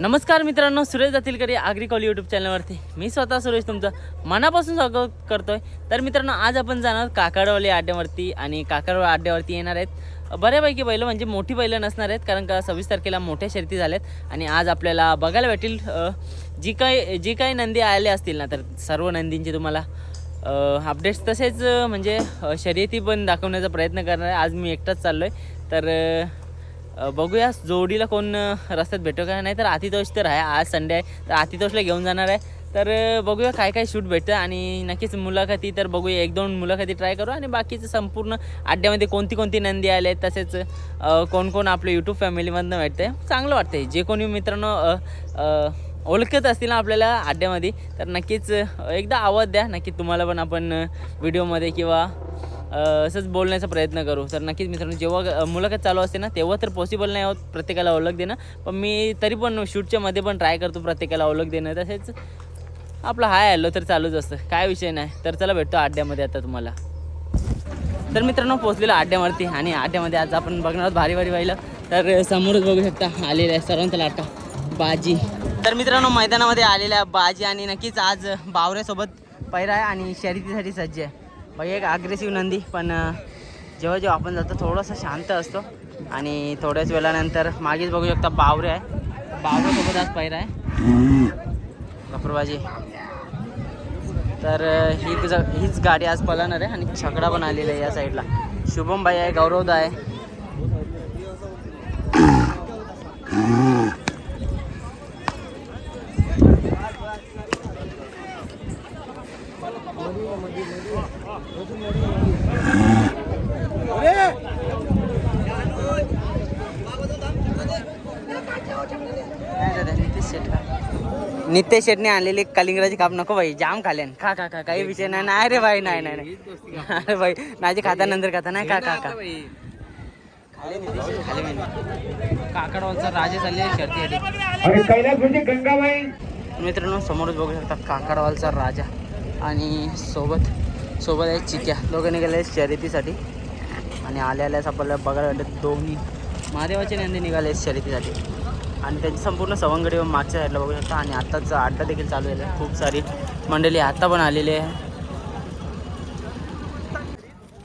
नमस्कार मित्रांनो सुरेश जातीलकडे आग्रिकॉल यूट्यूब चॅनलवरती मी स्वतः सुरेश तुमचं मनापासून स्वागत करतोय. तर मित्रांनो आज आपण जाणार काकडवाली अड्ड्यावरती आणि काकडवाली अड्ड्यावरती येणार आहेत. बऱ्यापैकी बैलं म्हणजे मोठी बैलं नसणार आहेत कारण का सव्वीस तारखेला मोठ्या शर्ती झाल्यात आणि आज आपल्याला बघायला भेटेल जी काही जी काही नंदी आले असतील ना तर सर्व नंदींची तुम्हाला अपडेट्स तसेच म्हणजे शर्यती पण दाखवण्याचा प्रयत्न करणार आहे. आज मी एकटाच चाललो आहे तर बघूया जोडीला कोण रस्त्यात भेटतो का नाही तर आतितोष तर आहे आज संडे आहे तर आतितोषला घेऊन जाणार आहे. तर बघूया काय काय शूट भेटतं आणि नक्कीच मुलाखती तर बघूया एक दोन मुलाखती ट्राय करू आणि बाकीचं संपूर्ण अड्ड्यामध्ये कोणती कोणती नंदी आले आहेत तसेच कोण कोण आपलं यूट्यूब फॅमिलीमधनं भेटतं चांगलं वाटतंय. जे कोणी मित्रांनो ओळखत असतील ना आपल्याला अड्ड्यामध्ये तर नक्कीच एकदा आवाज द्या. नक्की तुम्हाला पण आपण व्हिडिओमध्ये किंवा असंच बोलण्याचा प्रयत्न करू. तर नक्कीच मित्रांनो जेव्हा मुलाखत चालू असते ना तेव्हा तर पॉसिबल नाही होत प्रत्येकाला ओळख देणं. पण मी तरी पण शूटच्या मध्ये पण ट्राय करतो प्रत्येकाला ओळख देणं. तसेच आपलं हाय हॅलो तर चालूच असतं. काय विषय नाही. तर चला भेटतो आड्ड्यामध्ये आता तुम्हाला. तर मित्रांनो पोहोचलेलो आड्ड्यावरती आणि आड्ड्यामध्ये आज आपण बघणार आहोत भारी भारी व्हायला तर समोरच बघू शकता आलेलं आहे सर्वांचा लाटा बाजी. तर मित्रांनो मैदानामध्ये आलेल्या बाजी आणि नक्कीच आज बावऱ्यासोबत पैरा आहे आणि शर्यतीसाठी सज्ज आहे. बाई एक अग्रेसिव्ह नंदी पण जेव्हा जेव्हा आपण जातो थोडंसं शांत असतो. आणि थोड्याच वेळानंतर मागेच बघू शकता बावरे आहे. बावऱ्यासोबत आज पैरा आहे. कपूरबाजी तर ही ज- हीच गाडी आज पळणार आहे आणि छकडा पण आलेला आहे या साईडला. शुभम भाई आहे गौरवदा आहे काय दादा, नितेश शेट का? नितेश शेटने आणलेली कलिंगराची काप नको भाई जाम खाल्यान खा खा खा काही विषय नाही. नाही रे भाई नाही नाही नाही. अरे भाई माझी खाता नंतर खाता नाही का का का राजा शर्ती म्हणजे गंगाबाई. मित्रांनो समोरच बघू शकता काकडवालचा राजा आणि सोबत सोबत आहे चिक्या. दोघं निघाले आहेत शर्यतीसाठी. आणि आल्या आल्यास आपल्याला बघायला भेटत दोन्ही महादेवाचे नंदी निघाले शर्यतीसाठी. आणि त्याची संपूर्ण सवंगडी मागच्या साईडला बघू शकता. आणि आत्ताच अड्डा देखील चालू झाला आहे. खूप सारी मंडळी आत्ता पण आलेली आहे.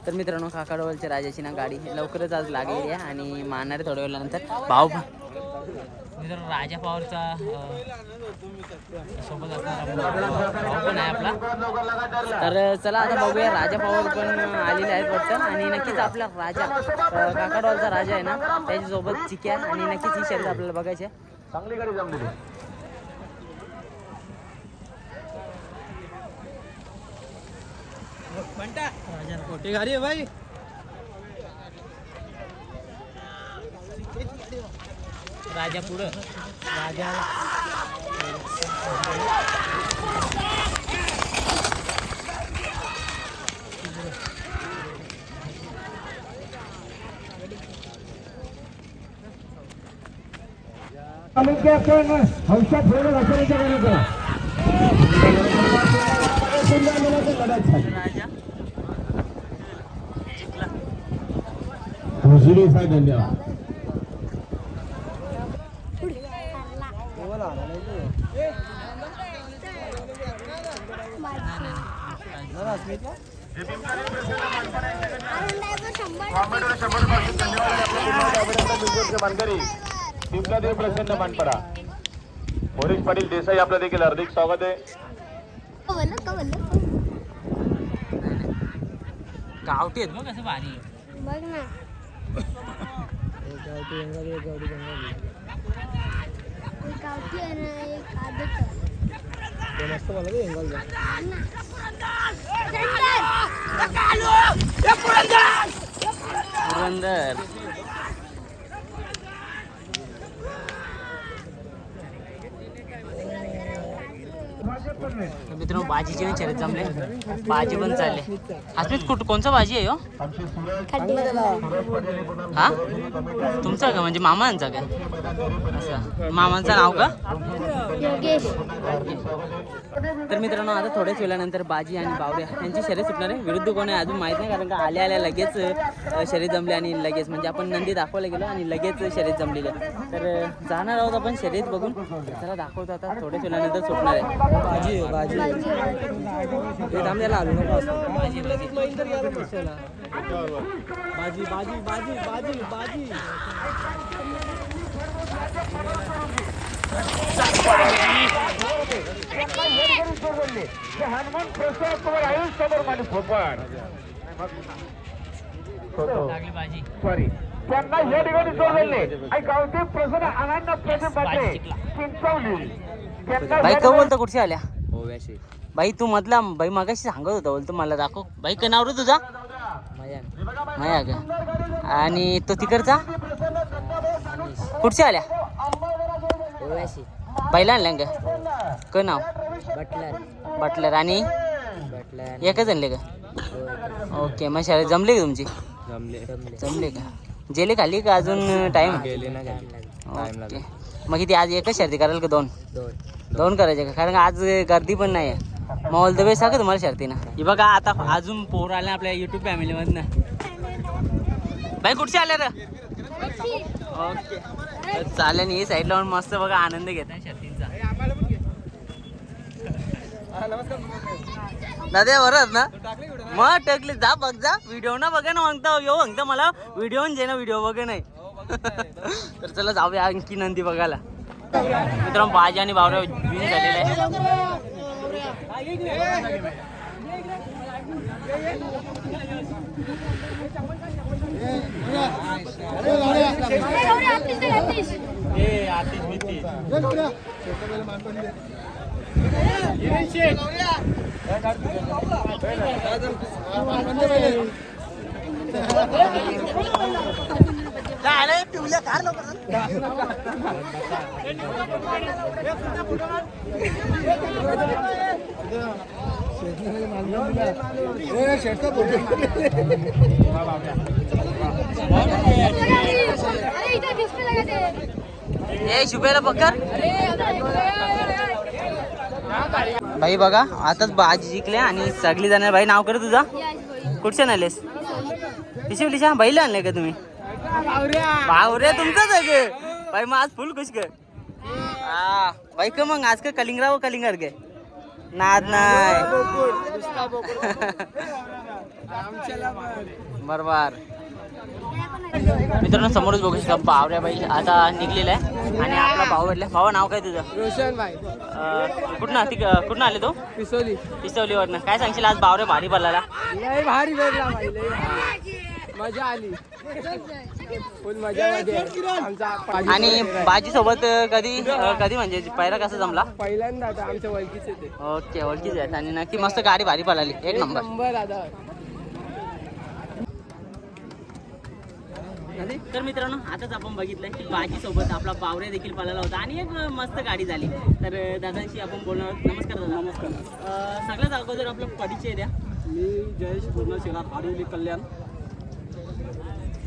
तर मित्रांनो काकाडवलच्या राजाची ना गाडी लवकरच आज लागलेली आहे आणि मारणार आहे थोड्या वेळानंतर. भाऊ मित्रांनो राजा पवारचा पण आहे आपला तर चला आता बघूया राजा पवार पण आलेले आहेत वाटतं आणि नक्कीच आपला राजा काकडवालचा राजा आहे ना त्याच्यासोबत चिक्या आणि नक्कीच ही शर्यत आपल्याला बघायची आहे. चांगली गाडी जमलेली मोठी गाडी आहे भाई. राजा पुढं. राजा. आम्ही ते ठेवलं घासायच्या करायचं हुजुरी साहेब धन्यवाद. देव प्रसन्न मानपडा मोरेश पाटील देसाई आपलं देखील हार्दिक स्वागत आहे गावठी आहेत बघ कसं भारी बघ ना, एक गावठी आहे. ना पुरंदर मित्रांनो भाजीची विचारत जमले. भाजी पण चालले. हसमीत कुठ कोणचा भाजी आहे हो? हा? तुमचा का? म्हणजे मामांचा का? असं. मामांचं नाव का? योगेश. तर मित्रांनो आता थोड्याच वेळानंतर बाजी आणि बावऱ्या यांची शर्यत सुटणार आहे. विरुद्ध कोण आहे अजून माहीत नाही कारण का आल्या आल्या लगेच शर्यत जमली आणि लगेच म्हणजे आपण नंदी दाखवायला गेलो आणि लगेच शर्यत जमलेली तर जाणार आहोत आपण शर्यत बघून. चला दाखवतो आता थोड्याच वेळानंतर सुटणार आहे. थांब याला आलू नको असं. बाजी बाजी. भाजी भाजी लागली बाजी सॉरी त्यांना या ठिकाणी सोडलेले आणि गावठी प्रसन्न आनंद प्रसन्न. चिंचवली. बाई का बोलतो कुठच्या आल्या? ओव्याशी बाई तू मधला बाई मागाशी सांगत होता बोलतो मला दाखव. बाई का नाव रे तुझा? माया का? आणि तो तिकडचा? कुठच्या आल्या? ओव्याशी बैला आणल्या का? क नाव? बटलर. बटलर. आणि? बटलर. एकच आणले का? ओके मग शाळेत जमले का तुमची? जमले. जमले जमले का? जेले खाली का अजून टाइम गेले ना ओके. मग किती आज एकच शर्ती कराल का दोन? दोन. दोन करायचे का? कारण का आज गर्दी पण नाही आहे मग ऑल द बेस्ट का तुम्हाला शर्तीनं हे बघा आता अजून पोर आले आपल्या युट्यूब फॅमिलीमधनं बाई कुठचे आले रे? ओके. चालेल ही साईड लावून मस्त बघा आनंद घेत आहे दादा बरं ना मग टकली जा बघ जा व्हिडिओ ना बघा ना मागता येऊ सांगता मला व्हिडिओ जे ना व्हिडिओ बघा नाही तर चला जाऊया आणखी नंदी बघायला मित्रांनो बाजी आणि बावरा विन झालेले आहे अरे इधर डिस्प्ले लगा ए शुभेला पक्कर भाई बघा आताच बाजी जिंकले आणि सगळी जण भाई नाव कर तुझा. कुठच्या नालेस पिशिवलीच्या बैला आणले का तुम्ही? बावरे तुमचाच आहे गे भाई मग आज फुल खुश ग हा भाई का मग. आज का कलिंगरा व कलिंगर गे नाद नाही. बरोबर. मित्रांनो समोरच बघू शकता बावऱ्या बाई. आता निघलेला आहे. आणि आपला भाऊ भेटला. भावा नाव काय तुझं? रोशन भाई कुठनं ती कुठनं आले तो? पिसोली. पिस्तवलीवरनं काय सांगशील आज बावरे भारी पडला भारी. मजा आली. आणि बाजी सोबत कधी कधी म्हणजे? पैरा कसा जमला? पहिल्यांदा ओळखीचे ओके ओळखीच आहेत. आणि नक्की मस्त गाडी भारी पळाली एक नंबर. तर मित्रांनो आताच आपण बघितलं की बाजी सोबत आपला बावरे देखील पळाला होता आणि एक मस्त गाडी झाली. तर दादांशी आपण बोलणार नमस्कार दादा. नमस्कार. सगळ्यात अगोदर आपला परिचय द्या. मी जयेश पूर्ण शिला आडिवली कल्याण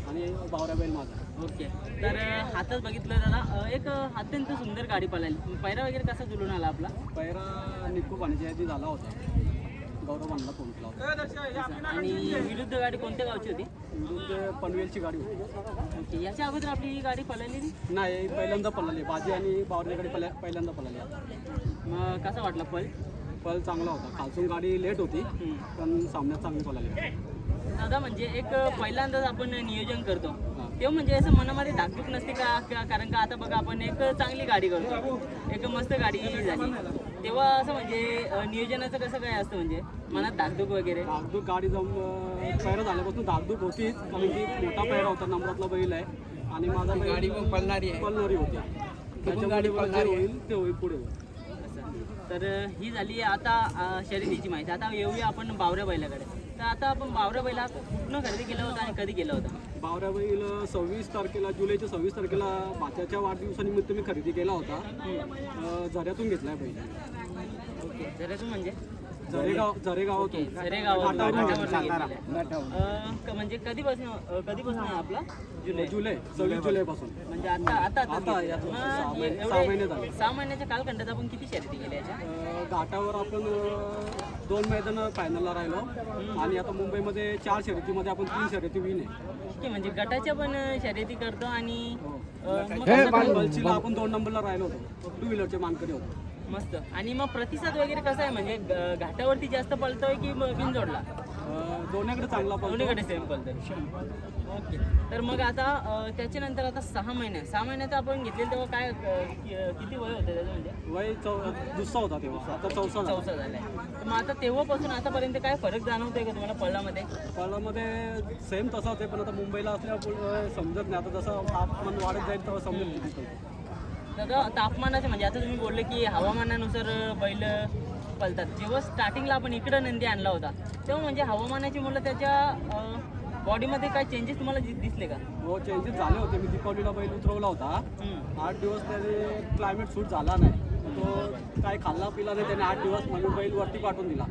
आणि बावराबेल माझा ओके. तर हातच बघितलं दादा एक अत्यंत सुंदर गाडी पळाली. पैरा वगैरे कसा जुळून आला आपला? पैरा निक्कू पाण्याच्या आधी झाला होता. गौरव अण्णा फोन केला होता. आणि विरुद्ध गाडी कोणत्या गावची होती? विरुद्ध पनवेलची गाडी होती. ओके याच्या अगोदर आपली ही गाडी पळालेली? नाही पहिल्यांदा पळाली. बाजी आणि बावरची गाडी पहिल्या पहिल्यांदा पळाली. मग कसा वाटला पळ? पळ चांगला होता. खालसून गाडी लेट होती. पण सामन्यात चांगली पळाली. दादा म्हणजे एक पहिल्यांदाच आपण नियोजन करतो. तेव्हा म्हणजे असं मनामध्ये धाकधूक नसते का? का- कारण का आता बघा आपण एक चांगली गाडी करतो. एक मस्त गाडी झाली. तेव्हा असं म्हणजे नियोजनाचं कसं काय असतं म्हणजे? मनात धाकधूक वगैरे? धाकधूक गाडी जाऊन पैरा झाल्यापासून धाकधूक होतीच कारण की मोठा पैरा होता नंबरातला बैल आहे. आणि माझा बैल गाडी पण पळणारी पळणारी होती. त्याच्यामुळे जे होईल ते होईल पुढे. होईल तर ही झाली आता शर्यतीची माहिती. आता येऊया आपण बावऱ्या बैलाकडे. तर आता आपण बावऱ्या बैला कुठनं खरेदी केला होता आणि कधी केला होता? बावऱ्या बैल सव्वीस तारखेला जुलैच्या सव्वीस तारखेला भाच्याच्या वाढदिवसानिमित्त मी खरेदी केला होता. अं, झऱ्यातून घेतलाय बैल. ओके झरेतून म्हणजे? जरेगावातून झरेगावातून क- म्हणजे कधीपासून कधीपासून आहे आपला? जुलै. जुलै. सव्वीस जुलैपासून. म्हणजे आता आता आता सहा महिने- सहा महिने झाले. सहा महिन्याच्या कालखंडात आपण किती शर्यती केल्या याच्या? अं, घाटावर आपण अं, दोन मैदान फायनलला राहिलो. आणि आता मुंबईमध्ये चार शर्यतीमध्ये आपण तीन शर्यती विन आहे. म्हणजे गटाच्या पण शर्यती करतो आणि अं, मग हे? बलचीला आपण दोन नंबरला राहिलो होतो. टू व्हीलरचे मानकरी होतो. मस्त. आणि मग प्रतिसाद वगैरे कसा आहे? म्हणजे ग- घाटावरती जास्त पळतोय की म- बिनजोडला? अं, दोन्हीकडे चांगला पळतो. दोन्हीकडे सेम पळतोय. ओके. तर मग आता अं, त्याच्यानंतर आता सहा महिने. सहा महिन्याचं आपण घेतलेलं तेव्हा काय अं, कि- किती वय होतं त्याचं म्हणजे वय चौ दुसरा होता तेव्हा. आता चौसा झाला. चौसा झालाय. तर मग आता तेव्हापासून आतापर्यंत काय फरक जाणवतोय का तुम्हाला पळामध्ये? पळामध्ये सेम तसाच आहे पण आता मुंबईला असल्यामुळे समजत नाही. आता जसं तापमान वाढत जाईल तेव्हा समजेल किती पळतो. दादा तापमानाचे म्हणजे आता तुम्ही बोलले की हवामानानुसार बैल पळतात जेव्हा स्टार्टिंगला आपण इकडं नंदी आणला होता तेव्हा म्हणजे हवामानाची मुलं त्याच्या बॉडीमध्ये काय चेंजेस तुम्हाला दि- दिसले का? हो चेंजेस झाले होते. मी दीपावलीला बैल उतरवला होता. आठ दिवस त्याने क्लायमेट सूट झाला नाही. तो काय खाल्ला पिला नाही त्याने आठ दिवस म्हणून बैल वरती पाठवून दिला.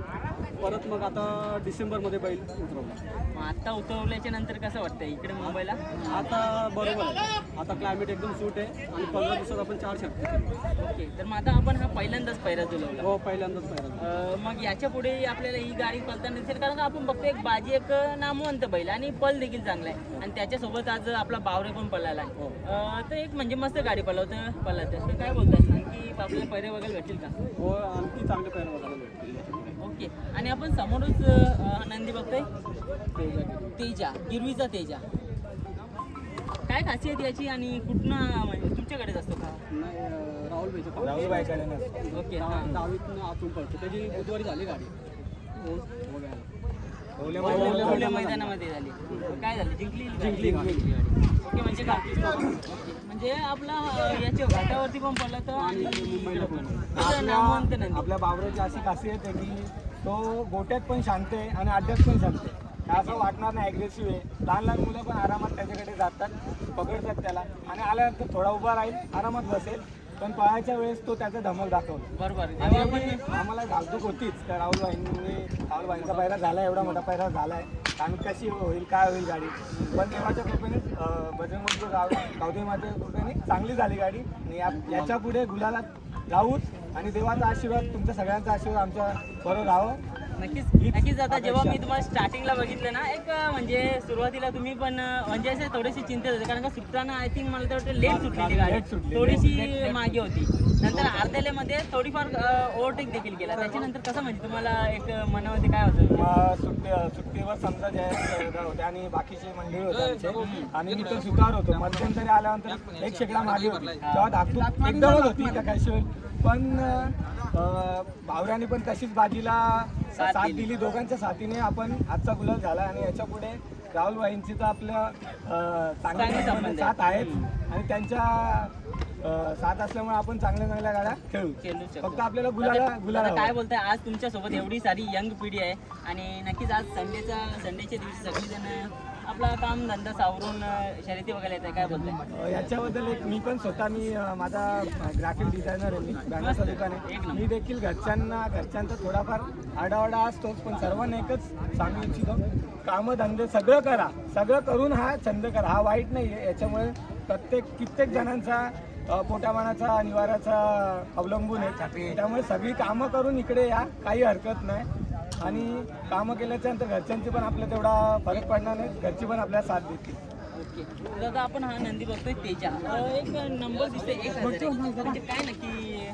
परत मग आता डिसेंबरमध्ये बैल उतरवला मग आता उतरवल्याच्या नंतर कसं वाटतं इकडे मुंबईला? आता बरोबर आहे. आता क्लायमेट एकदम सूट आहे आणि पंधरा दिवसात आपण चार शकतो ओके तर मग आता आपण हा पहिल्यांदाच पैरा जुलवला. हो पहिल्यांदाच पहिल्यांदा अं, मग याच्यापुढे आपल्याला ही गाडी पळताना दिसेल कारण का आपण बघतो एक बाजी एक नामवंत बैल आणि पल देखील चांगला आहे. आणि त्याच्यासोबत आज आपला बावरे पण पळाला आहे. अं, तर एक म्हणजे मस्त गाडी पळवतं पळत तर काय बोलतात आणखी आपल्याला पैरे वगैरे भेटेल का? हो आणखी चांगले पैर बघायला भेटतील. ओके आणि आपण समोरच नंदी बघतोय. तेजा गिरवीचा तेजा. काय खासियत याची आणि कुठनं म्हणजे तुमच्याकडेच असतो का? नाही राहुल भाईचं राहुल ओके हां. दहावीत आतून पडतो. त्याची बुधवारी झाली गाडी? हो ओल्या मैदानामध्ये. झाली. काय झालं? जिंकली जिंकली. ओके म्हणजे का. म्हणजे आपला याच्या घाटावरती पण पडला तर आणि मुंबईला पण. आपल्या बाबराची अशी खासियत आहे की तो गोट्यात पण शांत आहे आणि अड्ड्यात पण शांत आहे. असं वाटणार नाही ॲग्रेसिव्ह आहे. लहान लहान मुलं पण आरामात त्याच्याकडे जातात पकडतात त्याला. आणि आल्यानंतर थोडा उभा राहील आरामात बसेल. पण पळायच्या वेळेस तो त्याचा धमक दाखवला बरोबर आम्हाला धाकधूक होतीच. तर राहुल भाईंनी राहुल भाईंचा पैरा झाला एवढा मोठा पैरा झाला आहे आणि कशी होईल काय होईल गाडी. पण देवाच्या कृपेने बजरंग गाव गावदेवी मातेच्या कृपेने चांगली झाली गाडी. आणि याच्यापुढे गुलाला राहूच आणि देवाचा आशीर्वाद तुमच्या सगळ्यांचा आशीर्वाद आमच्या बरोबर राहावं. नक्कीच नक्कीच आता जेव्हा मी तुम्हाला स्टार्टिंगला बघितलं ना एक म्हणजे सुरुवातीला तुम्ही पण म्हणजे असे थोडीशी चिंतेत होते कारण का सुटताना आय थिंक मला तर वाटतं लेट सुटलेली late गाडी. सुटली. थोडीशी मागे होती. नंतर अर्ध्यामध्ये थोडीफार ओव्हरटेक देखील केला. त्याच्यानंतर कसं म्हणजे तुम्हाला एक मनामध्ये काय होतं? सुट्टी सुट्टीवर समजा जयंत होते आणि बाकीचे मंडळी होते आमचे आणि मी तो सुटार होतो. मध्यंतरी आल्यानंतर एक शेकडा मागे होती. तेव्हा धाकधूक एकदमच होती त्या होईल पण भावऱ्याने पण तशीच बाजीला साथ दिली. दोघांच्या साथीने आपण आजचा गुलाल झाला आणि याच्यापुढे राहुल भाईंची तर आपल्या चांगले. साथ आहेत आणि त्यांच्या साथ असल्यामुळे आपण चांगल्या चांगल्या गाड्या खेळू खेळू शकतो. फक्त आपल्याला गुलाला गुलाला काय. बोलताय आज तुमच्यासोबत एवढी सारी यंग पिढी आहे आणि नक्कीच आज संडेचा संडेच्या दिवशी सगळीजण आपला काम धंदा सावरून शर्यती वगैरे येते काय बोलताय? याच्याबद्दल एक मी पण स्वतः मी माझा ग्राफिक डिझायनर आहे मी बॅनरचं दुकान आहे मी देखील घरच्यांना घरच्यांचा थोडाफार आडावाडा असतोच पण सर्वांना एकच सांगू इच्छितो. कामं धंदे सगळं करा. सगळं करून हा छंद करा. हा वाईट नाही आहे याच्यामुळे प्रत्येक कित्येक जणांचा पोटामानाचा निवाराचा अवलंबून आहे. त्यामुळे सगळी कामं करून इकडे या. काही हरकत नाही. आणि कामं केल्याच्यानंतर घरच्यांची पण आपल्या तेवढा फरक पडणार नाही. घरची पण आपल्याला साथ देतील. ओके. आता आपण हा नंदी बघतोय तेजा. एक नंबर दिसतोय एक हजार. म्हणजे काय नक्की?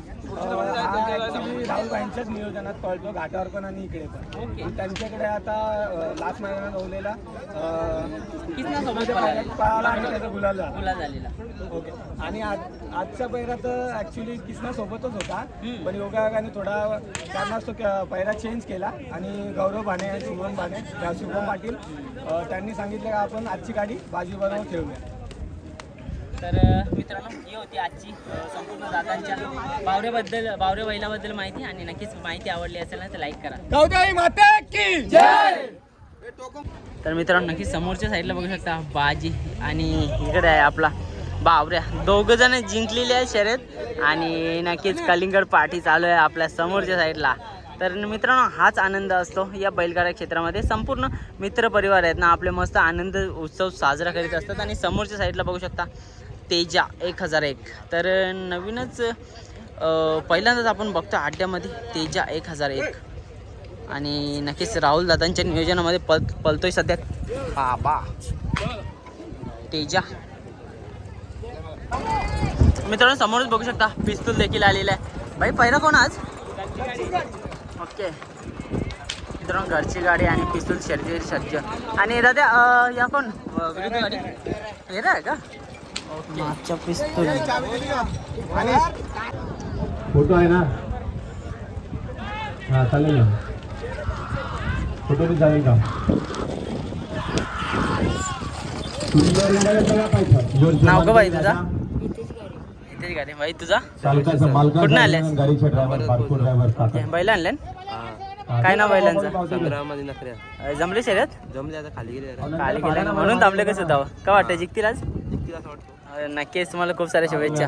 राहुलबाईंच्याच नियोजनात पळतो घाटावर पण आणि इकडे पण. ओके. त्यांच्याकडे आता लास्ट महिन्यात आणि त्याचा गुलाल झाला गुला झालेला ओके. आणि आज आजचा पैरा तर ऍक्च्युली किसना सोबतच होता. हम्म. पण योगायोगाने थोडा कारणास्तव क- पैरा चेंज केला. आणि गौरव भाणे आणि शुभम भाणे या शुभम पाटील अ, त्यांनी सांगितलं का आपण आजची गाडी बाजीबरोबर खेळूया तर अ, मित्रांनो ही होती आजची अ, संपूर्ण दादांच्या बावऱ्याबद्दल बावरे बैलाबद्दल माहिती. आणि नक्कीच माहिती आवडली असेल ना तर लाईक करा. गौदाई माता की जय! तर मित्रांनो नक्की समोरच्या साईडला बघू शकता बाजी आणि इकडे आहे आपला बावऱ्या. दोघ जण जिंकलेले आहे शर्यत आणि नक्कीच कलिंगड पार्टी चालू आहे आपल्या समोरच्या साईडला तर मित्रांनो हाच आनंद असतो या बैलगाडा क्षेत्रामध्ये. संपूर्ण मित्रपरिवार आहेत ना आपले मस्त आनंद उत्सव साजरा करीत असतात आणि समोरच्या साईडला बघू शकता तेजा एक हजार एक. तर नवीनच पहिल्यांदाच आपण बघतो अड्ड्यामध्ये तेजा एक हजार एक. आणि नक्कीच राहुल दादांच्या नियोजनामध्ये पल पलतोय सध्या. बाबा. तेजा. मित्रांनो समोरच बघू शकता पिस्तूल देखील आलेला आहे. भाई पहिला कोण आज? ओके. मित्रांनो घरची गाडी आणि पिस्तूल शर्यती सज्ज. आणि दादा या कोण? गाडी. आहे का? ओके. मागच्या पिस्तूल. फोटो आहे ना? हा चालेल ना. चालेल का? नाव का बाई तुझा? इथेच गाडी. बाई तुझा? आल्यास? बैल आणलं काय नाव बैलांचं? जमले शर्यत? जमले आता खाली गेले खाली गेले. ना म्हणून थांबले कसं धाव का वाटतं? जिंकतील आज? नक्कीच. तुम्हाला खूप साऱ्या शुभेच्छा.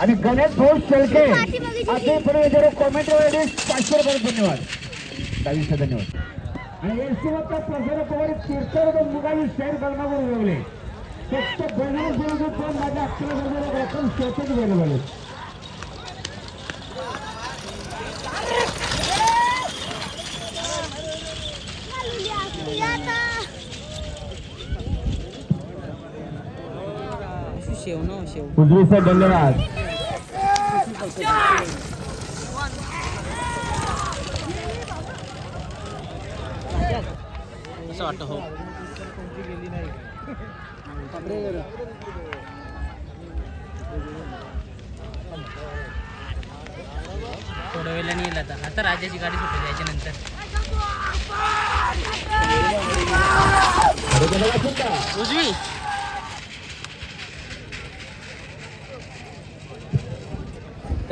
आणि गणेश भाऊ शेळके जर कॉमेंट वेळेस पाचशे रुपये धन्यवाद. दहावीसचा धन्यवाद. आणि एसीवरचा प्रसार पवार तीर्थर मुगावी शेअर करण्यावर उडवले. फक्त बनवून दिवस पण माझ्या अकरा हजार रक्कम गेले झाले शेव ना शेव उजवीचा धन्यवाद. असं वाटतं हो. थोड्या वेळेला येईल आता. आता राजाची गाडी सुटली याच्यानंतर उजवी.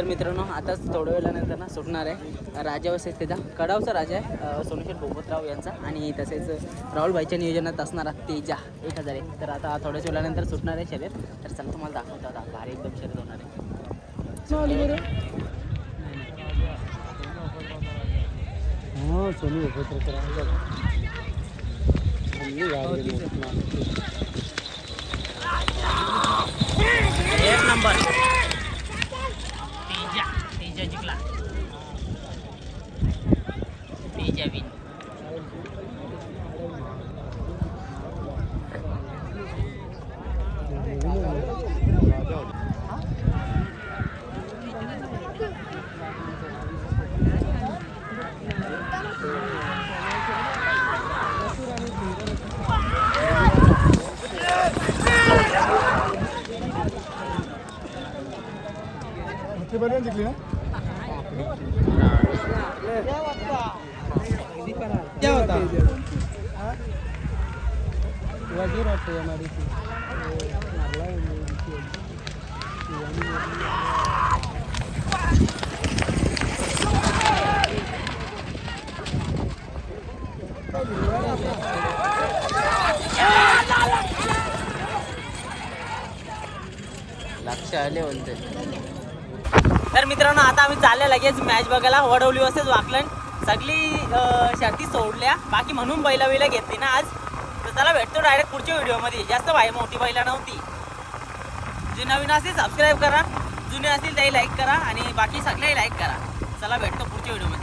तर मित्रांनो आताच थोड्या वेळानंतर ना सुटणार आहे. राजा वसेच त्याचा कडावचा राजा आहे सोमेश्वर भोपतराव यांचा. आणि तसेच राहुलबाईच्या नियोजनात असणारा तेजा एक हजार एक. तर आता थोड्याच वेळानंतर सुटणार आहे शर्यत. तर चला तुम्हाला दाखवतो आता. भारी एकदम शर्यत होणार आहे. एक नंबर तेजा तेजा जिंकला तेजा विन जिंकली ना लक्ष आले बोलते तर मित्रांनो आता आम्ही चालले लगेच मॅच बघायला. वडवली असेच वाकलन सगळी शर्ती सोडल्या. बाकी म्हणून बैला बैला घेतली ना आज. तर त्याला भेटतो डायरेक्ट पुढच्या व्हिडिओमध्ये जास्त भाई मोठी बैला नव्हती. जे नवीन असेल सबस्क्राईब करा. जुने असतील त्याही लाईक करा आणि बाकी सगळ्याही लाईक करा. चला भेटतो पुढच्या व्हिडिओमध्ये